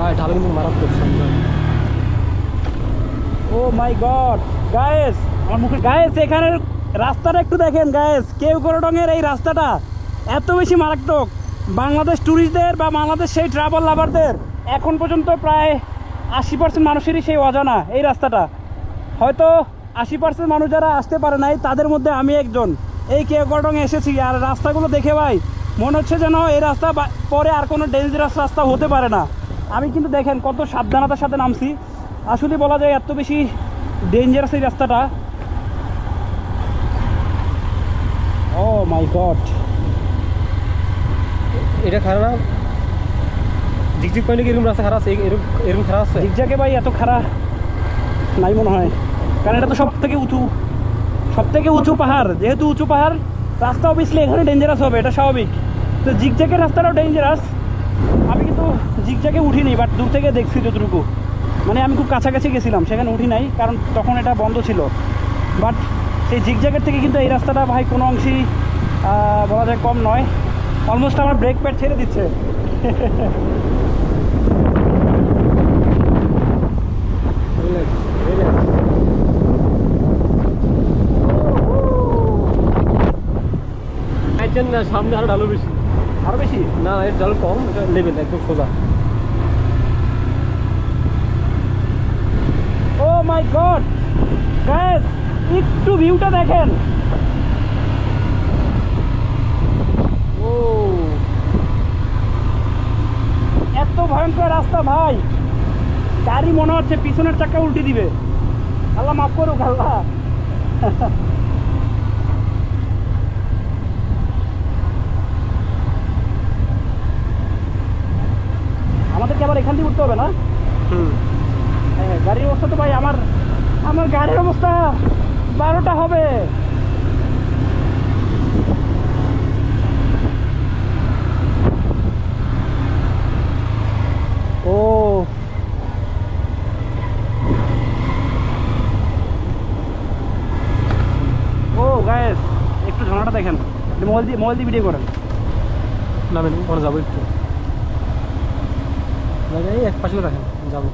ভাই ঢালু কিন্তু মারাত্মক সুন্দর ও মাই গড, গায়েস, আমার মুখে গায়েস, এখানের রাস্তাটা একটু দেখেন, গায়েস, কেউ করডঙের এই রাস্তাটা এত বেশি মারাত্মক। বাংলাদেশ ট্যুরিস্টদের বা বাংলাদেশ সেই ট্রাভেল লাভারদের এখন পর্যন্ত প্রায় আশি পার্সেন্ট মানুষেরই সেই অজানা এই রাস্তাটা। হয়তো আশি পার্সেন্ট মানুষ যারা আসতে পারে নাই, তাদের মধ্যে আমি একজন। এই কেউ করডঙে এসেছি, আর রাস্তাগুলো দেখে ভাই, মনে হচ্ছে যেন এই রাস্তা পরে আর কোনো ডেঞ্জারাস রাস্তা হতে পারে না। আমি কিন্তু দেখেন কত সাবধানতার সাথে নামছি। আসলে বলা যায় এত বেশি ডেঞ্জারাস এই রাস্তাটা। ও মাই গড এটা খারাপ ঝিকঝিক কি এরকম রাস্তা খারাপ আছে? এরকম এরকম খারাপ আছে? জিগজাকে ভাই এত খারাপ নাই মনে হয়। কারণ এটা তো সব থেকে উঁচু সব থেকে উঁচু পাহাড়। যেহেতু উঁচু পাহাড় রাস্তা অবভিয়াসলি এখানে ডেঞ্জারাস হবে এটা স্বাভাবিক। তো জিগজাকের রাস্তাটাও ডেঞ্জারাস আমি কিন্তু জিগজাকে উঠিনি বাট দূর থেকে দেখছি যতটুকু। মানে আমি খুব কাছাকাছি গেছিলাম, সেখানে উঠি নাই, কারণ তখন এটা বন্ধ ছিল। বাট সেই জিগজাগের থেকে কিন্তু এই রাস্তাটা ভাই কোনো অংশেই বলা যায় কম নয়। অলমোস্ট আমার ব্রেক প্যাড ছেড়ে দিচ্ছে। সামনে আরও ঢালু বেশি। আরও বেশি? না, এর ঢালু কম, এটা লেভেল একদম সোজা। ও মাই গড! গ্যাস একটু ভিউটা দেখেন। ও। এত ভয়ঙ্কর রাস্তা ভাই। গাড়ি মনে হচ্ছে পিছনের চাকা উল্টে দিবে। আল্লাহ মাফ করুক, আল্লাহ। আমাদেরকে আবার এখান থেকে উঠতে হবে না? হুম। হ্যাঁ গাড়ির অবস্থা তো ভাই আমার আমার গাড়ির অবস্থা বারোটা হবে। ও। ও গায়েস একটু ঝর্ণাটা দেখেন। মোবাইল দিয়ে মোবাইল দিয়ে ভিডিও করেন। নামেন ওখানে যাব একটু। না, এক পাশে রাখেন যাব।